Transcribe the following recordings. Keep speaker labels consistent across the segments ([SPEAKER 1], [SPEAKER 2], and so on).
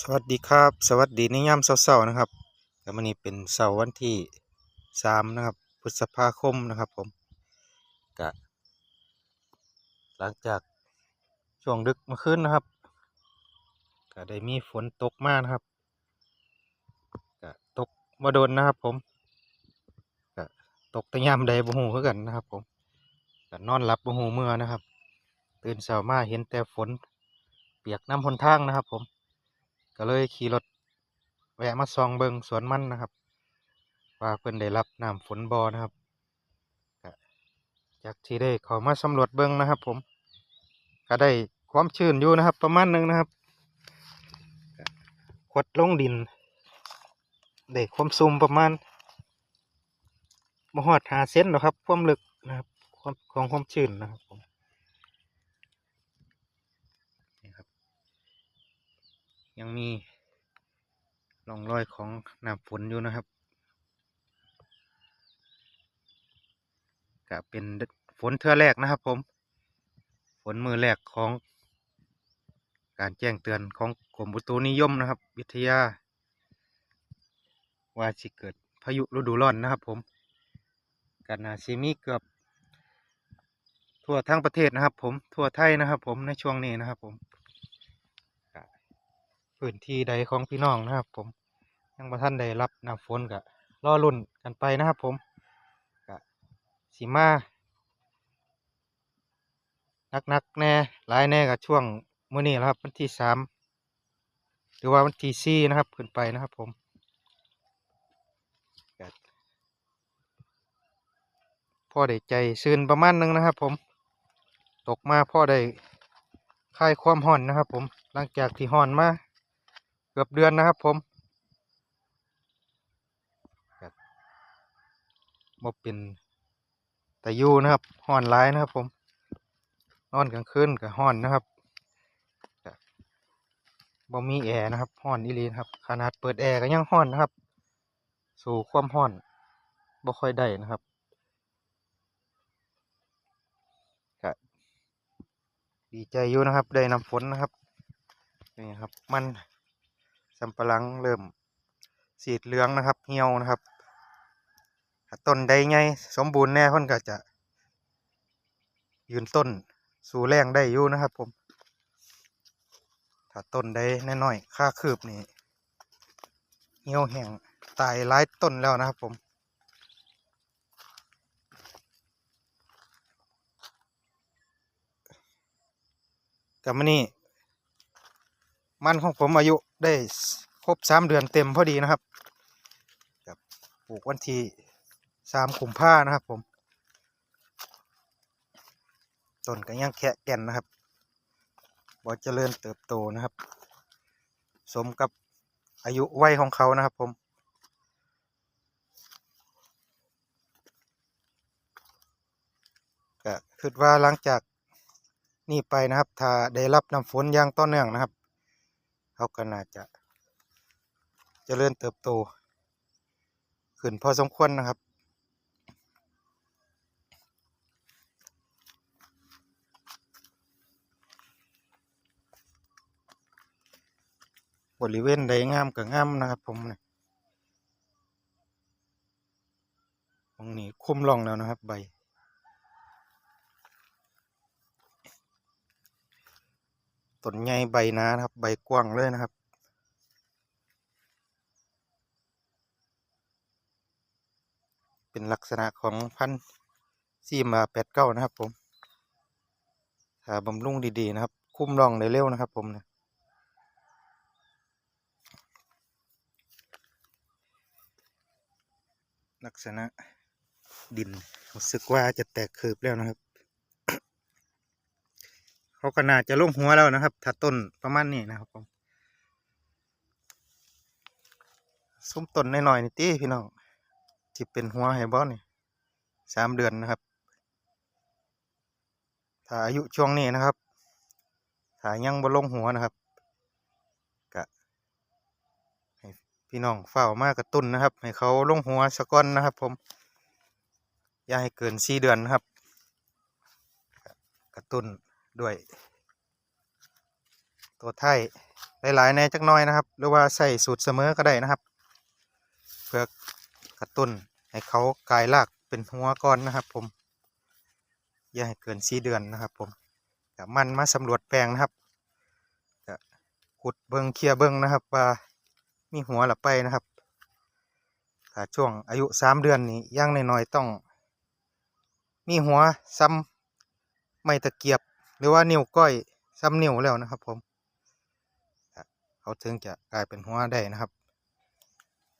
[SPEAKER 1] สวัสดีครับ สวัสดีในยามเช้าๆนะครับแต่วันนี้เป็นเสาร์วันที่สามนะครับพฤษภาคมนะครับผมกะหลังจากช่วงดึกเมื่อคืนนะครับก็ได้มีฝนตกมากนะครับกะตกมาโดนนะครับผมกะตกแต่ยามใดบ่ฮู้คือกันนะครับผมก็นอนหลับบ่ฮู้เมื่อนะครับ ตื่นเช้ามาเห็นแต่ฝนเปียกน้ำหนทางนะครับผม ก็เลยขี่รถแวะมาส่องเบิงสวนมันนะครับ ว่าเพิ่นได้รับน้ำฝนบอนะครับจากที่ได้เขามาสำรวจเบิงนะครับ ผม ก็ได้ความชื้นอยู่นะครับ ประมาณหนึงนะครับขดลงดินได้ความซุ่มประมาณมหอดหาเซนหรอกครับ ความลึกนะครับ ความของความชื้นนะครับผมนี่ครับ ยังมีร่องรอยของน้ำฝนอยู่นะครับก็เป็นฝนเทื่อแรกนะครับ ผม ฝนมือแรกของ การแจ้งเตือนของกรมอุตุนิยมนะครับ วิทยา ว่าสิเกิดพายุฤดูร้อนนะครับ ผมกันนาซีมีเกือบทั่วทั้งประเทศนะครับ ผมทั่วไทยนะครับ ผมในช่วงนี้นะครับ ผม พื้นที่ใดของพี่น้องนะครับ ผม ยังบ่ท่านได้รับน้ำฝนก็รอรุ่นกันไปนะครับ ผมก็สีมานักๆแน่หลายแน่กับช่วงมื้อนี้แหละครับวันที่สามหรือว่าวันที่สี่นะครับ ขึ้นไปนะครับผมพ่อได้ใจซื่นประมาณนึงนะครับ ผมตกมาพ่อได้คลายความห่อนนะครับ ผมหลังจากที่ห่อนมา เกือบเดือนนะครับผมบ่เป็นแต่ยู่นะครับห้อนร้ายนะครับ ผม นอนกลางคืนก็ห้อนนะครับบ่มีแอร์นะครับห้อนอีลีนะครับ ขนาดเปิดแอร์ก็ยังห้อนนะครับ สู่ความห้อนบ่ค่อยได้นะครับก็ดีใจอยู่นะครับ ได้น้ำฝนนะครับนี่ครับ มัน สำปะหลังเริ่มสีดเหลืองนะครับ เหี่ยวนะครับถ้าต้นใดไงสมบูรณ์แน่เพิ่นก็จะ ยืนต้นสู่แรงได้อยู่นะครับ ผม ถ้าต้นใดน้อยๆค่าคืบนี่เหี่ยวแห้งตายหลายต้นแล้วนะครับ ผมกับมันนี่มันของผมอายุ ได้ครบสามเดือนเต็มพอดีนะครับกับปลูกวันที่สามขุมผ้านะครับผมต้นก็ยังแคะแก่นนะครับบ่เจริญเติบโตนะครับ สมกับอายุวัยของเขานะครับผมก็คิดว่าหลังจากนี่ไปนะครับ ถ้าได้รับน้ำฝนอย่างต่อเนื่องนะครับ เขาก็น่าจะเจริญเติบโต ขึ้นพอสมควรนะครับ บริเวณใดงามก็งามนะครับผมเนี่ยตรงนี้คุ้มร่องแล้วนะครับใบ ต้นใหญ่ใบหนานะครับ ใบกว้างเลยนะครับเป็นลักษณะของพันธุ์ซีมาแปดเก้านะครับ ผมถ้าบำรุงดีๆนะครับ คุ้มรองได้เร็วนะครับ ผมเนี่ยลักษณะดินรู้สึกว่าจะแตกคืบแล้วนะครับ เขาก็น่าจะลงหัวแล้วนะครับ ถ้าต้นประมาณนี้นะครับผมซุ้มต้นน้อยๆนี่ตีพี่น้องที่เป็นหัวให้บอลนี่สามเดือนนะครับ ถ้าอายุช่วงนี้นะครับ ถ้ายังบ่ลงหัวนะครับกะให้พี่น้องเฝ้ามากระตุ้นนะครับ ให้เขาลงหัวสะก้อนนะครับ ผม อย่าให้เกินสี่เดือนนะครับ กระตุ้น ด้วย ตัวไทยหลายๆแน่จักน้อยนะครับ หรือว่าใส่สูตรเสมอก็ได้นะครับ เพื่อกระตุ้นให้เขากลายรากเป็นหัวก่อนนะครับ ผม อย่าให้เกินสีเดือนนะครับผมกับมันมาสำรวจแปลงนะครับก็ขุดเบิงเคลียเบิงนะครับ ว่ามีหัวหรือไปนะครับถ้าช่วงอายุสามเดือนนี้อยังน้อยๆต้อง มีหัวซ้ำไม่ตะเกียบ รือว่านิ้วก้อยซ้ำนิ้วแล้วนะครับ ผมเขาถึงจะกลายเป็นหัวได้นะครับ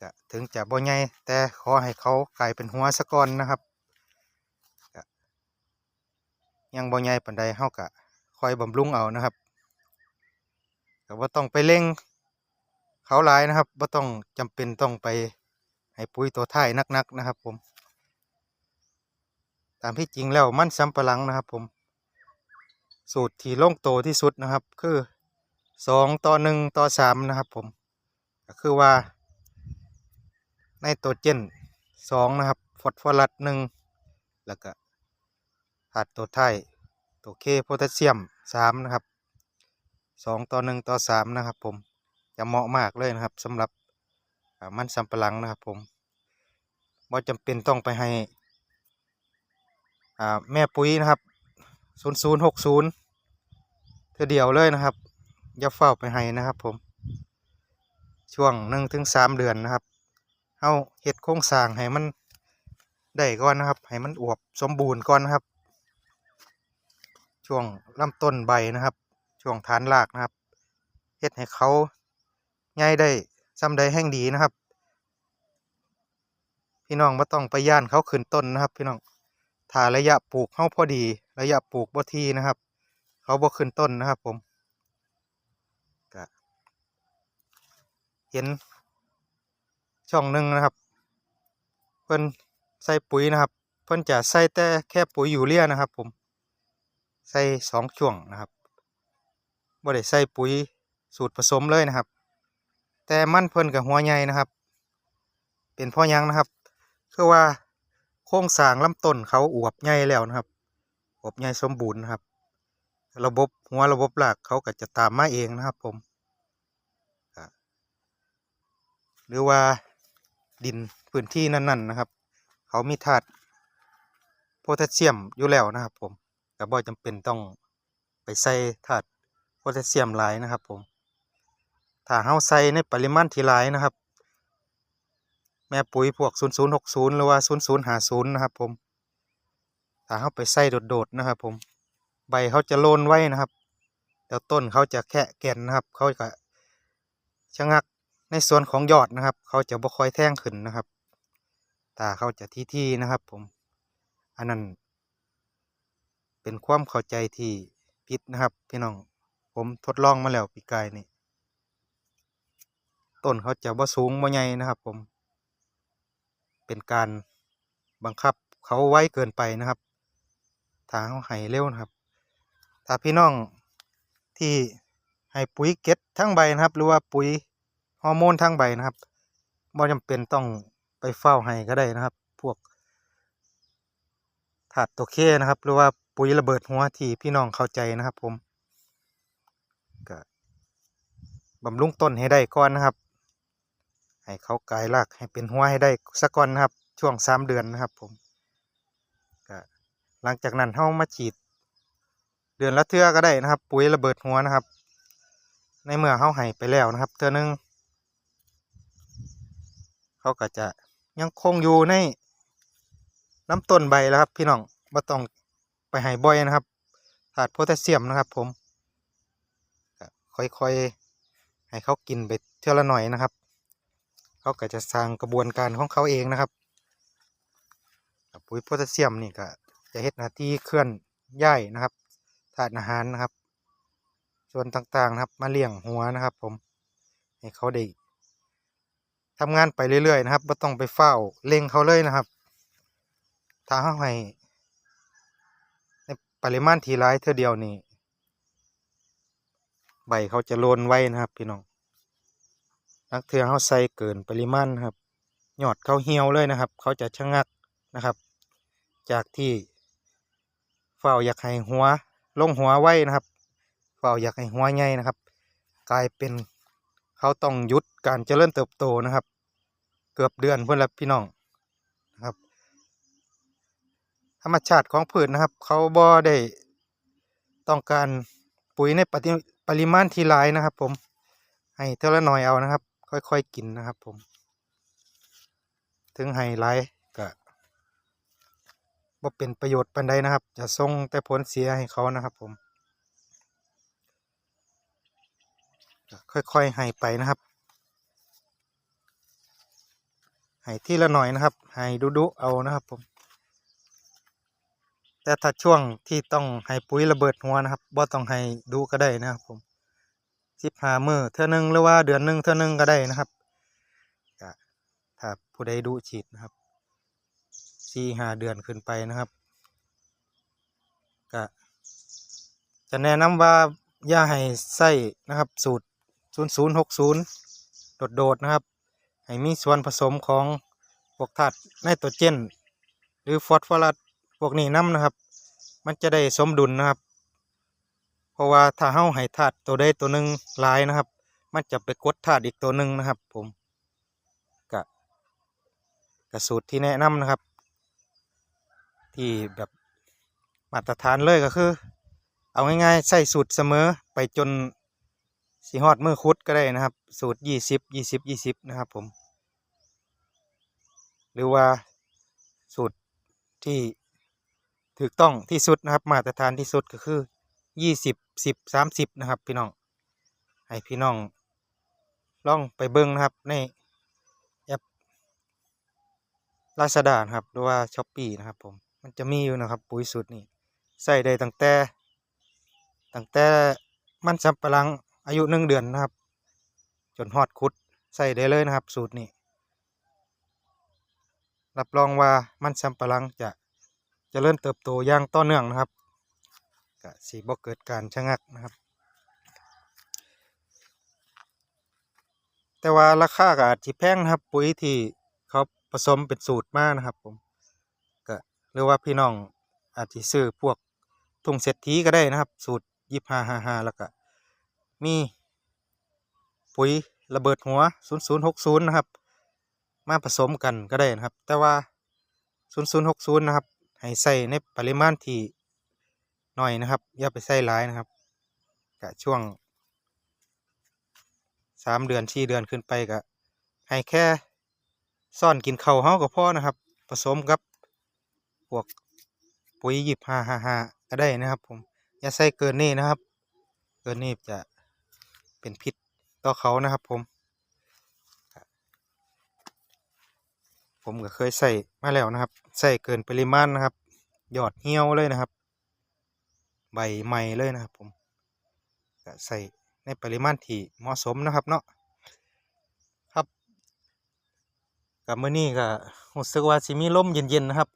[SPEAKER 1] ก็ถึงจะบ่ใหญ่แต่ขอให้เขากลายเป็นหัวสะก่อนนะครับยังบ่ใหญ่ปานใดเฮาก็คอยบำรุงเอานะครับก็บ่ต้องไปเร่งเขาหลายนะครับบ่ต้องจำเป็นต้องไปให้ปุ๋ยตัวท้ายนักๆนะครับ ผม ตามที่จริงแล้วมันสำปะหลังนะครับ ผม สูตรที่ลงโตที่สุดนะครับ คือสองต่อหนึ่งต่อสามนะครับผมก็คือว่าในตัวเจนสองนะครับฟอสฟอรัสหนึ่งแล้วก็ธาตุตัวท้ายตัวเคโพแทสเซียมสามนะครับสองต่อหนึ่งต่อสามนะครับ ผมจะเหมาะมากเลยนะครับสำหรับมันสำปะหลังนะครับ ผมบ่จำเป็นต้องไปให้อ่าแม่ปุ๋ยนะครับ ศูนย์ศูนย์หกศูนย์เธอเดียวเลยนะครับอย่าเฝ้าไปให้นะครับ ผม ช่วงหนึ่งถึงสามเดือนนะครับเอาเห็ดโครงสร้างให้มันได้ก่อนนะครับ ให้มันอวบสมบูรณ์ก่อนนะครับ ช่วงลำต้นใบนะครับ ช่วงฐานรากนะครับเฮ็ดให้เขาใหญ่ได้ซ้ำใดแห่งดีนะครับ พี่น้องไม่ต้องไปย่านเขาขึ้นต้นนะครับ พี่น้องถ้าระยะปลูกเข้าพอดี ระยะปลูกบ่ทีนะครับ เขาบ่ขึ้นต้นนะครับ ผมก็เห็น ช่องหนึ่งนะครับ เพิ่นใส่ปุ๋ยนะครับ เพิ่นจะใส่แต่แค่ปุ๋ยยูเรียนะครับ ผม ใส่สองช่วงนะครับบ่ได้ใส่ปุ๋ยสูตรผสมเลยนะครับ แต่มั่นเพิ่นกับหัวใหญ่นะครับ เป็นพ่อยังนะครับคือว่าโครงสร้างลำต้นเขาอวบใหญ่แล้วนะครับ บใหญ่สมบูรณ์นะครับ ระบบหัวระบบรากเขาก็จะตามมาเองนะครับผมหรือว่าดินพื้นที่นั่นๆนะครับ เขามีธาตุโพแทสเซียมอยู่แล้วนะครับผมก็บ่จำเป็นต้องไปใส่ธาตุโพแทสเซียมหลายนะครับผมถ้าเฮาใส่ในปริมาณที่หลายนะครับ แม่ปุ๋ยพวก 0060 หรือว่า 0050 นะครับผม ถ้าเฮาไปใส่โดดๆนะครับ ผม ใบเขาจะโลนไว้นะครับแล้วต้นเขาจะแค่แก่นนะครับ เขาก็ชะงักในส่วนของยอดนะครับ เขาจะบ่คอยแท่งขึ้นนะครับตาเขาจะที่ๆนะครับ ผม อันนั้น เป็นความเข้าใจที่ผิดนะครับ พี่น้อง ผมทดลองมาแล้วปีกายนี่ต้นเขาจะบ่สูงบ่ใหญ่นะครับ ผม เป็นการบังคับเขาไว้เกินไปนะครับ ถ้าเขาให้เร็วนะครับ ถ้าพี่น้องที่ให้ปุ๋ยเก็ดทั้งใบนะครับ หรือว่าปุ๋ยฮอร์โมนทั้งใบนะครับบ่จำเป็นต้องไปเฝ้าให้ก็ได้นะครับ พวกถาดตัวเคนะครับ หรือว่าปุ๋ยระเบิดหัวที่พี่น้องเข้าใจนะครับ ผมก็บำรุงต้นให้ได้ก่อนนะครับ ให้เขากลายรากให้เป็นหัวให้ได้สักก่อนนะครับ ช่วงสามเดือนนะครับผม หลังจากนั้นเฮามาฉีด เดือนละเทื่อก็ได้นะครับ ปุ๋ยระเบิดหัวนะครับ ในเมื่อเฮาให้ไปแล้วนะครับ เทื่อนึงเขาก็จะยังคงอยู่ในน้ำต้นใบแล้วครับ พี่น้องบ่ต้องไปให้บ่อยนะครับถาดโพแทสเซียมนะครับ ผมค่อยๆให้เขากินไปเท่าละหน่อยนะครับ เขาก็จะสร้างกระบวนการของเขาเองนะครับปุ๋ยโพแทสเซียมนี่ก็ จะเฮ็ดหน้าที่เคลื่อนย้ายนะครับธาตุอาหารนะครับ ส่วนต่างๆนะครับ มาเลี้ยงหัวนะครับ ผมให้เขาได้ทำงานไปเรื่อยๆนะครับไม่ต้องไปเฝ้าเร่งเขาเลยนะครับ ถ้าเขาให้ในปริมาณทีร้ายเท่าเดียวนี่ใบเขาจะโลนไว้นะครับ พี่น้องนักเทือเขาใส่เกินปริมาณนครับยอดเขาเหี่ยวเลยนะครับ เขาจะชะงักนะครับ จากที่ เฝ้าอยากให้หัว ลงหัวไว้นะครับเฝ้าอยากให้หัวใหญ่นะครับ กลายเป็นเขาต้องหยุดการเจริญเติบโตนะครับ เกือบเดือนเพื่อนละพี่น้องนะครับ ธรรมชาติของพืชนะครับ เขาบ่ได้ต้องการปุ๋ยในปริปริมาณที่หลายนะครับ ผม ให้เท่าละหน่อยเอานะครับ ค่อยๆกินนะครับ ผม ถึงให้หลาย บ่เป็นประโยชน์ปานใดนะครับ จะส่งแต่ผลเสียให้เขานะครับผมค่อยๆให้ไปนะครับให้ทีละหน่อยนะครับให้ดุๆเอานะครับผม แต่ถ้าช่วงที่ต้องให้ปุ๋ยระเบิดหัวนะครับบ่ต้องให้ดูก็ได้นะครับผมสิบห้ามือเท่านึงหรือว่าเดือนหนึ่งเท่านึงก็ได้นะครับถ้าผู้ใดดูฉีดนะครับ สี่ห้าเดือนขึ้นไปนะครับก็จะแนะนำว่าอย่าให้ใส่นะครับ สูตรศูนย์หกศูนย์โดดๆนะครับ ให้มีส่วนผสมของพวกธาตุไนโตรเจน หรือฟอสฟอรัสพวกนี้น้ำนะครับ มันจะได้สมดุลนะครับ เพราะว่าถ้าเฮาให้ธาตุตัวใดตัวหนึ่งลายนะครับ มันจะไปกดธาตุอีกตัวหนึ่งนะครับ ผมกะกะสูตรที่แนะนำนะครับ ที่แบบมาตรฐานเลยก็คือ เอาง่ายๆใส่สูตรเสมอไปจนสีฮอดมือคุดก็ได้นะครับ สูตรยี่สิบยี่สิบยี่สิบนะครับผม หรือว่าสูตรที่ถูกต้องที่สุดนะครับ มาตรฐานที่สุดก็คือยี่สิบสิบสามสิบนะครับ พี่น้อง ให้พี่น้องลองไปเบิ้งนะครับในแอปลาซาด้านะครับหรือว่าช้อปปีนะครับผม มันจะมีอยู่นะครับ ปุ๋ยสูตรนี้ใส่ได้ตั้งแต่ตั้งแต่มันสำปะลังอายุหนึ่งเดือนนะครับ จนฮอดคุดใส่ได้เลยนะครับ สูตรนี้ รับรองว่ามันสำปะลังจะจะเริญเติบโตอย่างต่อเนื่องนะครับก็สีบ่เกิดการชะงักนะครับ แต่ว่าราคาก็อาจจะแพงนะครับ ปุ๋ยที่เขาผสมเป็นสูตรมากนะครับผม หรือว่าพี่น้องอาจจะซื้อพวกถุงเศรษฐีก็ได้นะครับ สูตรยี่ห้าห้าห้าแล้วก็มีปุ๋ยระเบิดหัวศูนย์ศูนย์หกศูนย์นะครับ มาผสมกันก็ได้นะครับ แต่ว่า 0060 นะครับ ให้ใส่ในปริมาณที่น้อยนะครับ อย่าไปใส่หลายนะครับกะช่วงสามเดือนสี่เดือนขึ้นไปก็ให้แค่ซ่อนกินเข้าเฮาก็พอนะครับ ผสมกับ วกปุ๋ยหยิบห้าห้าห้าก็ได้นะครับ ผมอย่าใส่เกินนี้นะครับ เกินนี้จะเป็นพิษต่อเขานะครับผม ผมก็เคยใส่มาแล้วนะครับ ใส่เกินปริมาณนะครับยอดเหี่ยวเลยนะครับ ใบใหม่เลยนะครับผมก็ใส่ในปริมาณที่เหมาะสมนะครับเนาะครับกับเมื้อนี้ก็รู้สึกว่าสิมีลมเย็นๆนะครับ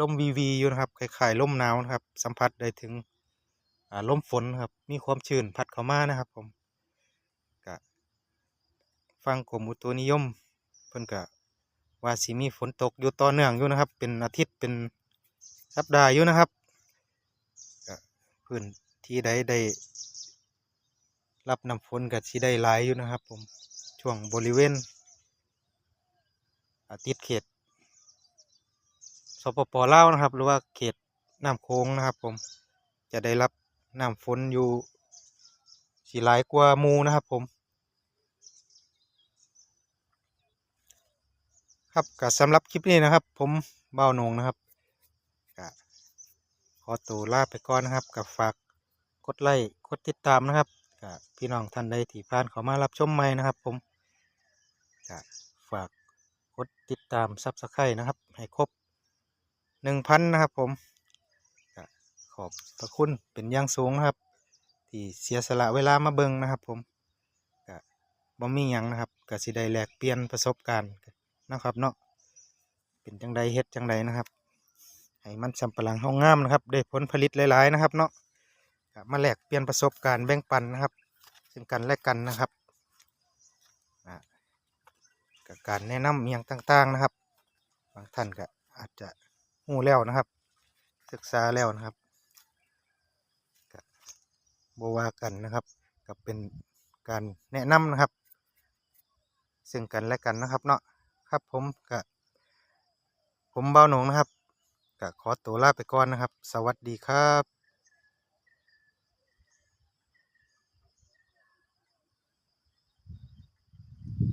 [SPEAKER 1] ลมวีวีอยู่นะครับคล้ายๆลมหนาวนะครับ สัมผัสได้ถึงอ่าลมฝนนะครับ มีความชื้นพัดเข้ามานะครับ ผมก็ฟังกรมอุตุนิยมเพิ่นก็ว่าสิมีฝนตกอยู่ต่อเนื่องอยู่นะครับ เป็นอาทิตย์เป็นสัปดาห์อยู่นะครับก็พื้นที่ใดได้รับน้ำฝนก็สิได้หลายอยู่นะครับ ผมช่วงบริเวณอาทิตย์เขต สปปลาวนะครับ หรือว่าเขตน้ำโค้งนะครับ ผมจะได้รับน้ำฝนอยู่สีหลายกว่ามูนะครับผม ครับก็สำหรับคลิปนี้นะครับ ผมเบ้าหนงนะครับก็ขอตัวลาไปก่อนนะครับกับฝากกดไลค์กดติดตามนะครับกับพี่น้องท่านใดที่ผ่านข้ามารับชมใหม่นะครับ ผมก็ฝากกดติดตามซับสไครต์นะครับ ให้ครบ หนึ่งพันนะครับผมก็ขอบพระคุณเป็นอย่างสูงนะครับ ที่เสียสละเวลามาเบิ่งนะครับ ผมก็บ่มีหยังนะครับก็สิได้แลกเปลี่ยนประสบการณ์นะครับเนาะเป็นจังใดเฮ็ดจังใดนะครับให้มันสำปะหลังเฮางามนะครับ ได้ผลผลิตหลายๆนะครับ เนาะก็มาแลกเปลี่ยนประสบการณ์แบ่งปันนะครับ ซึ่งกันและกันนะครับกับการแนะนำอหย่างต่าง ๆนะครับ บางท่านก็อาจจะ หูแล้วนะครับ ศึกษาแล้วนะครับบว่ากันนะครับกับเป็นการแนะนำนะครับ ซึ่งกันและกันนะครับเนาะครับผมกับผมเบ้าหนงนะครับก็ขอตัวลาไปก่อนนะครับ สวัสดีครับ